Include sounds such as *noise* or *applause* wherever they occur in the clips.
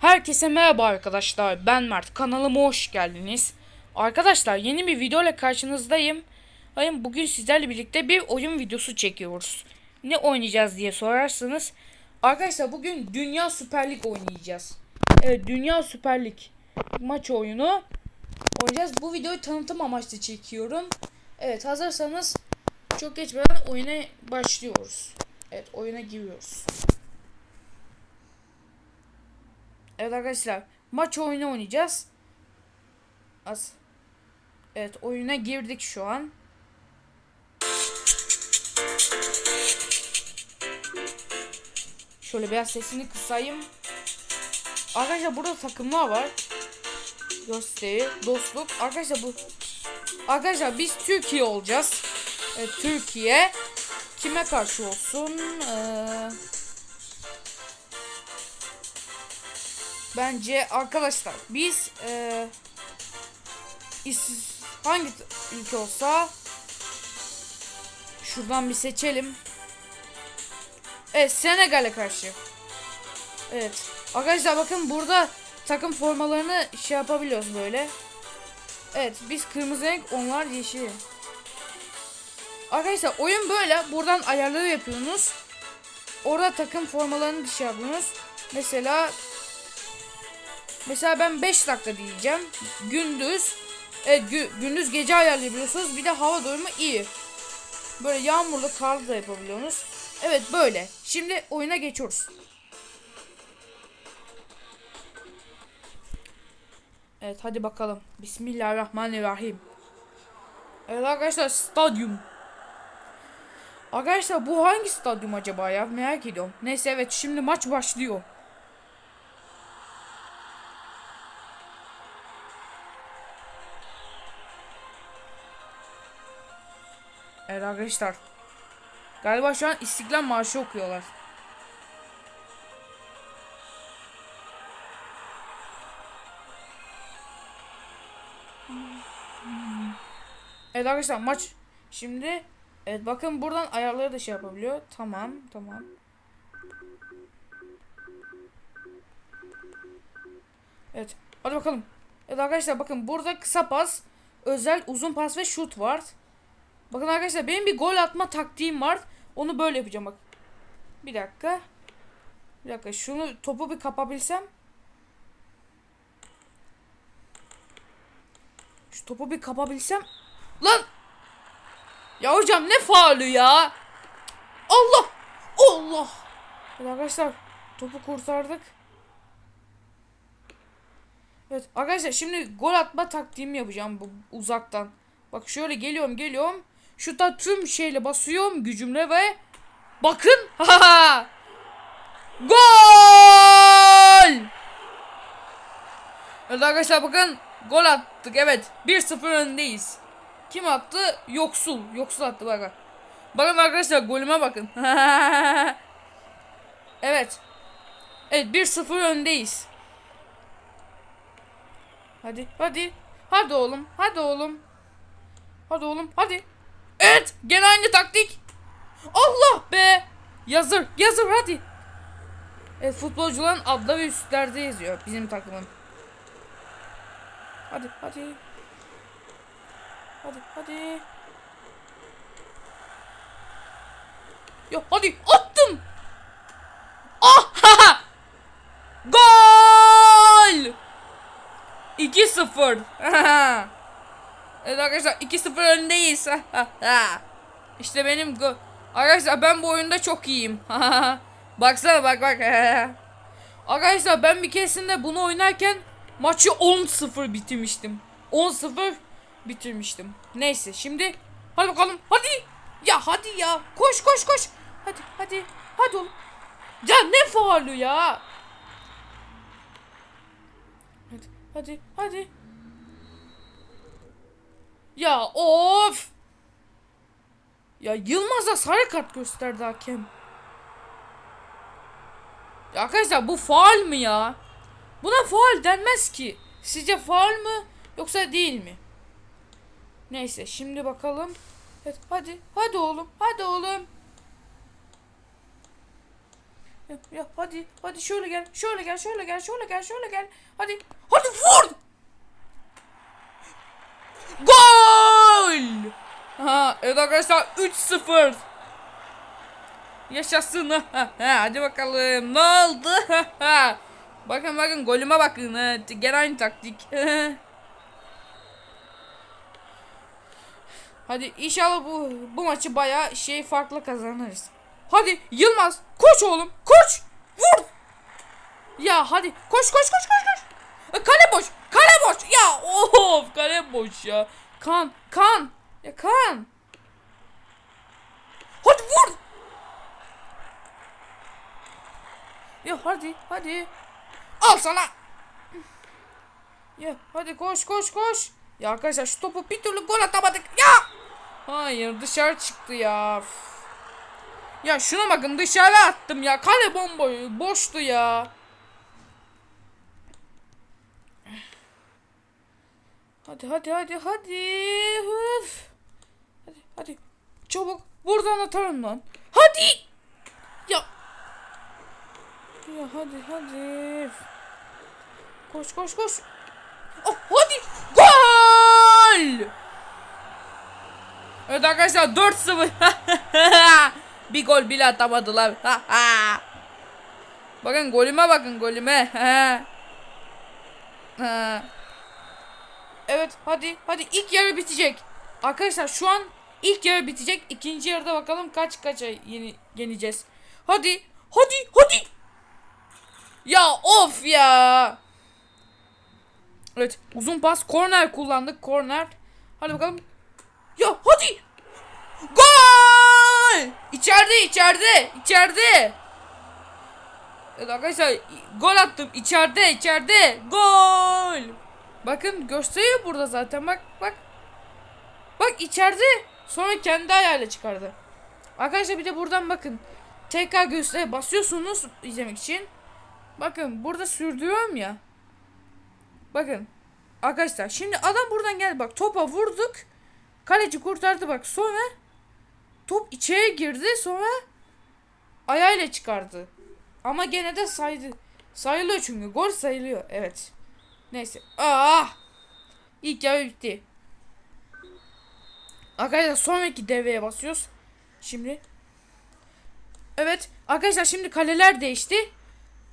Herkese merhaba arkadaşlar. Ben Mert. Kanalıma hoş geldiniz. Arkadaşlar yeni bir video ile karşınızdayım. Hayır, bugün sizlerle birlikte bir oyun videosu çekiyoruz. Ne oynayacağız diye sorarsanız. Arkadaşlar bugün Dünya Süper Lig oynayacağız. Evet Dünya Süper Lig maç oyunu oynayacağız. Bu videoyu tanıtım amaçlı çekiyorum. Evet hazırsanız çok geçmeden oyuna başlıyoruz. Evet oyuna giriyoruz. Evet arkadaşlar maç oyunu oynayacağız. Az. Evet oyuna girdik şu an. Şöyle biraz sesini kısayım. Arkadaşlar burada takımlar var. Gösteri, dostluk. Arkadaşlar bu Arkadaşlar biz Türkiye olacağız. Evet, Türkiye kime karşı olsun? Ee, Bence arkadaşlar biz e, is- hangi ülke olsa şuradan bir seçelim. Evet Senegal'e karşı. Evet. Arkadaşlar bakın burada takım formalarını şey yapabiliyoruz böyle. Evet biz kırmızı renk onlar yeşil. Arkadaşlar oyun böyle. Buradan ayarları yapıyorsunuz. Orada takım formalarını şey yapıyorsunuz. Mesela Mesela ben 5 dakika diyeceğim. Gündüz evet, gü- gündüz gece ayarlayabiliyorsunuz. Bir de hava durumu iyi. Böyle yağmurlu karlı da yapabiliyorsunuz. Evet böyle. Şimdi oyuna geçiyoruz. Evet hadi bakalım. Bismillahirrahmanirrahim. Evet arkadaşlar stadyum. Arkadaşlar bu hangi stadyum acaba ya? Merak ediyorum. Neyse evet şimdi maç başlıyor. Evet arkadaşlar. Galiba şu an İstiklal Marşı okuyorlar. Evet arkadaşlar maç şimdi evet bakın buradan ayarları da şey yapabiliyor. Tamam tamam. Evet hadi bakalım. Evet arkadaşlar bakın burada kısa pas, özel uzun pas ve şut var. Bakın arkadaşlar benim bir gol atma taktiğim var. Onu böyle yapacağım bak. Bir dakika. Bir dakika şunu topu bir kapabilsem. Şu topu bir kapabilsem. Lan! Ya hocam ne faulü ya? Allah! Allah! Evet arkadaşlar topu kurtardık. Evet arkadaşlar şimdi gol atma taktiğimi yapacağım bu uzaktan. Bak şöyle geliyorum geliyorum. Şuta tüm şeyle basıyorum gücümle ve bakın. *laughs* Gol! Evet arkadaşlar bakın gol attık evet 1-0 öndeyiz. Kim attı? Yoksul. Yoksul attı bakın. Bakın arkadaşlar golüme bakın. *laughs* evet. Evet 1-0 öndeyiz. Hadi hadi. Hadi oğlum. Hadi oğlum. Hadi oğlum hadi. Evet gene aynı taktik. Allah be. Yazır yazır hadi. Evet futbolcuların adları ve üstlerde yazıyor bizim takımın. Hadi hadi. Hadi hadi. Yok hadi attım. Ah! *laughs* ha! Gol! 2-0. *laughs* Evet arkadaşlar 2-0 öndeyiz. *laughs* işte benim go Arkadaşlar ben bu oyunda çok iyiyim. *laughs* Baksana bak bak. *laughs* arkadaşlar ben bir keresinde bunu oynarken maçı 10-0 bitirmiştim. 10-0 bitirmiştim. Neyse şimdi hadi bakalım. Hadi. Ya hadi ya. Koş koş koş. Hadi hadi. Hadi oğlum. Ya ne faulü ya. Hadi hadi hadi. Ya of. Ya Yılmaz'a sarı kart gösterdi hakem. Ya arkadaşlar bu faal mı ya? Buna faal denmez ki. Sizce faal mı yoksa değil mi? Neyse şimdi bakalım. Evet, hadi hadi oğlum hadi oğlum. Ya, ya hadi hadi şöyle gel. Şöyle gel. Şöyle gel. Şöyle gel. Şöyle gel. Hadi. Hadi vur. Gol! Ha, evet arkadaşlar 3-0. Yaşasın. Ha, *laughs* hadi bakalım. Ne oldu? *laughs* bakın bakın golüme bakın. Ha, Gene aynı taktik. *laughs* Hadi inşallah bu bu maçı bayağı şey farklı kazanırız. Hadi Yılmaz koş oğlum koş vur. Ya hadi koş koş koş koş koş. E, Kale boş kale boş ya of kale boş ya. Kan kan ya kan. Hadi vur. Ya hadi hadi. Al sana. Ya hadi koş koş koş. Ya arkadaşlar şu topu bir türlü gol atamadık. Ya. Hayır dışarı çıktı ya. Ya şuna bakın dışarı attım ya. Kale bomboy boştu ya. Hadi hadi hadi hadi. Üf. Hadi hadi. Çabuk buradan atarım lan. Hadi. Ya. Ya hadi hadi. Koş koş koş. Oh, hadi. Gol. Evet arkadaşlar 4-0. *laughs* bir gol bile atamadılar. bakın golüme bakın golüme. Evet hadi hadi ilk yarı bitecek. Arkadaşlar şu an ilk yarı bitecek. İkinci yarıda bakalım kaç kaça yeni yeneceğiz. Hadi hadi hadi. Ya of ya. Evet uzun pas korner kullandık korner. Hadi bakalım. Ya hadi. Gol! İçeride içeride içeride. Evet arkadaşlar gol attım içeride içeride gol. Bakın gösteriyor burada zaten bak bak. Bak içeride sonra kendi ayağıyla çıkardı. Arkadaşlar bir de buradan bakın. Tekrar göster basıyorsunuz izlemek için. Bakın burada sürdürüyorum ya. Bakın. Arkadaşlar şimdi adam buradan geldi bak topa vurduk. Kaleci kurtardı bak sonra top içeri girdi sonra ayağıyla çıkardı. Ama gene de saydı. Sayılıyor çünkü gol sayılıyor. Evet. Neyse. Ah! İlk yarı bitti. Arkadaşlar sonraki devreye basıyoruz. Şimdi. Evet. Arkadaşlar şimdi kaleler değişti.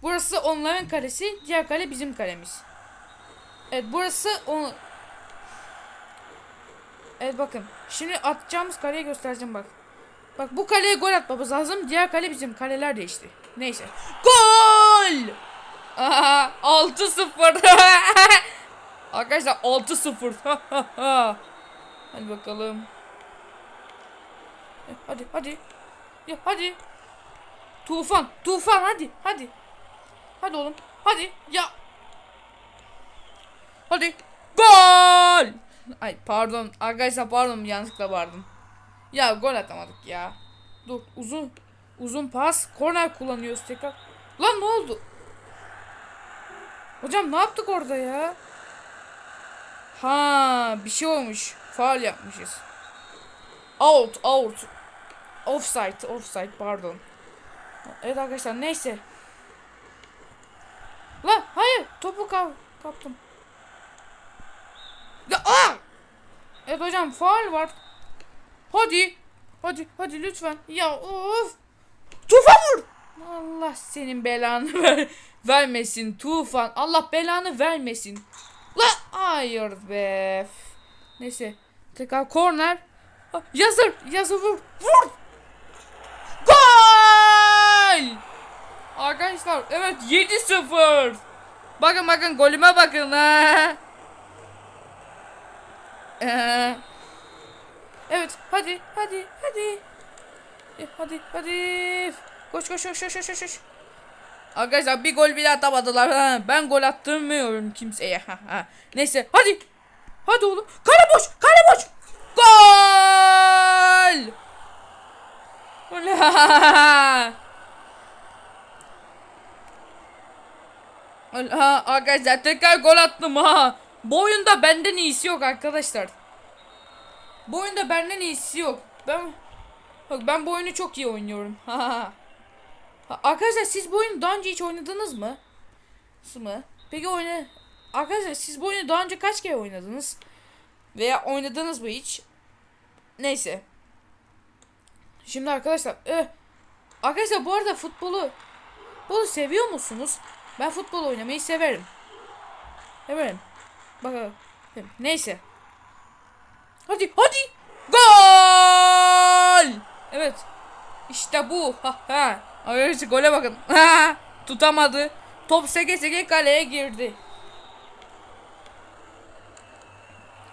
Burası onların kalesi. Diğer kale bizim kalemiz. Evet burası o. Evet bakın. Şimdi atacağımız kaleyi göstereceğim bak. Bak bu kaleye gol atmamız lazım. Diğer kale bizim. Kaleler değişti. Neyse. Gol! Aha, 6-0. *laughs* Arkadaşlar 6-0. *laughs* hadi bakalım. E, Hadi hadi. Ya hadi. Tufan, Tufan hadi, hadi. Hadi oğlum. Hadi. Ya Hadi. Gol! Ay pardon. Arkadaşlar pardon yanlışlıkla bağırdım. Ya gol atamadık ya. Dur uzun uzun pas. Korner kullanıyoruz tekrar. Lan ne oldu? Hocam ne yaptık orada ya? Ha bir şey olmuş. Faal yapmışız. Out out. Offside offside pardon. Evet arkadaşlar neyse. Lan hayır topu kav kaptım. Ya aa! Evet hocam faal var. Hadi. Hadi hadi lütfen. Ya of. Tufan vur. Allah senin belanı ver vermesin Tufan. Allah belanı vermesin. La hayır be. Neyse. Tekrar korner. Ah, Yazır. Yazır vur. Vur. Gol! Arkadaşlar evet 7-0. Bakın bakın golüme bakın ha. Ee, evet hadi hadi hadi. E, Hadi hadi. Koş koş koş koş koş koş, koş. Arkadaşlar bir gol bile atamadılar. Ha. Ben gol attırmıyorum kimseye. Ha, ha. Neyse hadi. Hadi oğlum. Kale boş. Kale boş. Gol. Ha, arkadaşlar tekrar gol attım ha. Bu oyunda benden iyisi yok arkadaşlar. Bu oyunda benden iyisi yok. Ben bak ben bu oyunu çok iyi oynuyorum. Ha. Arkadaşlar siz bu oyunu daha önce hiç oynadınız mı? mı? Peki oyna... Arkadaşlar siz bu oyunu daha önce kaç kere oynadınız? Veya oynadınız mı hiç? Neyse. Şimdi arkadaşlar... eh, arkadaşlar bu arada futbolu... Futbolu seviyor musunuz? Ben futbol oynamayı severim. Severim. Bakalım. Neyse. Hadi hadi. Gol! Evet. İşte bu. Ha ha. Arkadaşlar gole bakın. *laughs* Tutamadı. Top seke seke kaleye girdi.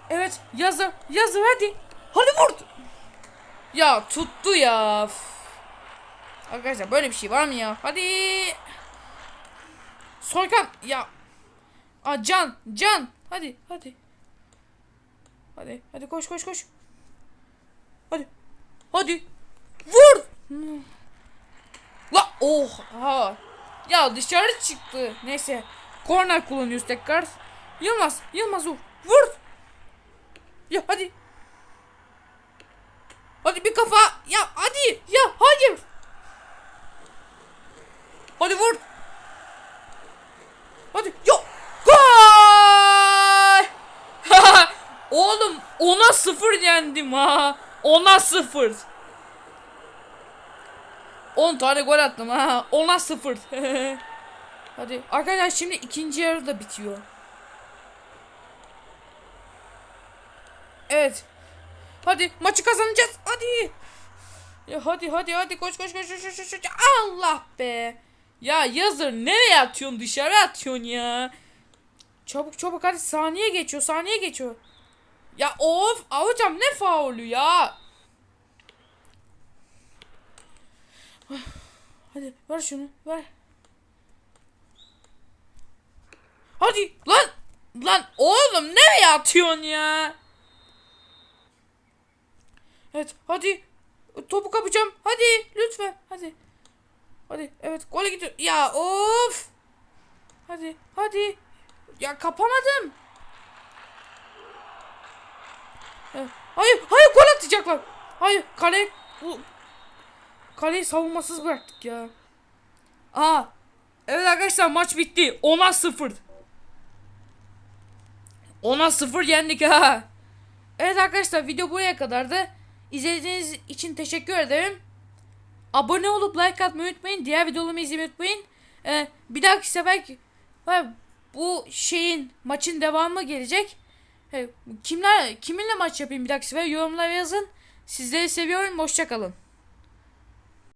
Evet yazır yazır hadi. Hadi vur. Ya tuttu ya. Arkadaşlar böyle bir şey var mı ya? Hadi. Soykan ya. Aa can can. Hadi hadi. Hadi hadi koş koş koş. Hadi. Hadi. Vur. Hmm. La oh ha. Ya dışarı çıktı. Neyse. Korner kullanıyoruz tekrar. Yılmaz. Yılmaz vur. Vur. Ya hadi. Hadi bir kafa. Ya hadi. Ya hayır. Hadi vur. Hadi. Yok. Gol. *laughs* Oğlum ona sıfır yendim ha. Ona sıfır. 10 tane gol attım ha. Ona sıfır. *laughs* Hadi arkadaşlar şimdi ikinci yarı da bitiyor. Evet. Hadi maçı kazanacağız. Hadi. Ya hadi hadi hadi koş koş koş koş koş koş. Allah be. Ya yazır nereye atıyorsun dışarı atıyorsun ya. Çabuk çabuk hadi saniye geçiyor saniye geçiyor. Ya of hocam ne faulü ya. Hadi ver şunu ver. Hadi lan lan oğlum nereye atıyorsun ya? Evet hadi topu kapacağım hadi lütfen hadi. Hadi evet gole gidiyor. Ya of. Hadi hadi. Ya kapamadım. Evet. Hayır hayır gol atacaklar. Hayır kale Kaleyi savunmasız bıraktık ya. Aa. Evet arkadaşlar maç bitti. 10'a 0. 10'a 0 yendik ha. Evet arkadaşlar video buraya kadardı. İzlediğiniz için teşekkür ederim. Abone olup like atmayı unutmayın. Diğer videolarımı izlemeyi unutmayın. Ee, bir dahaki sefer bu şeyin maçın devamı gelecek. Kimler kiminle maç yapayım bir dahaki sefer yorumlara yazın. Sizleri seviyorum. Hoşçakalın.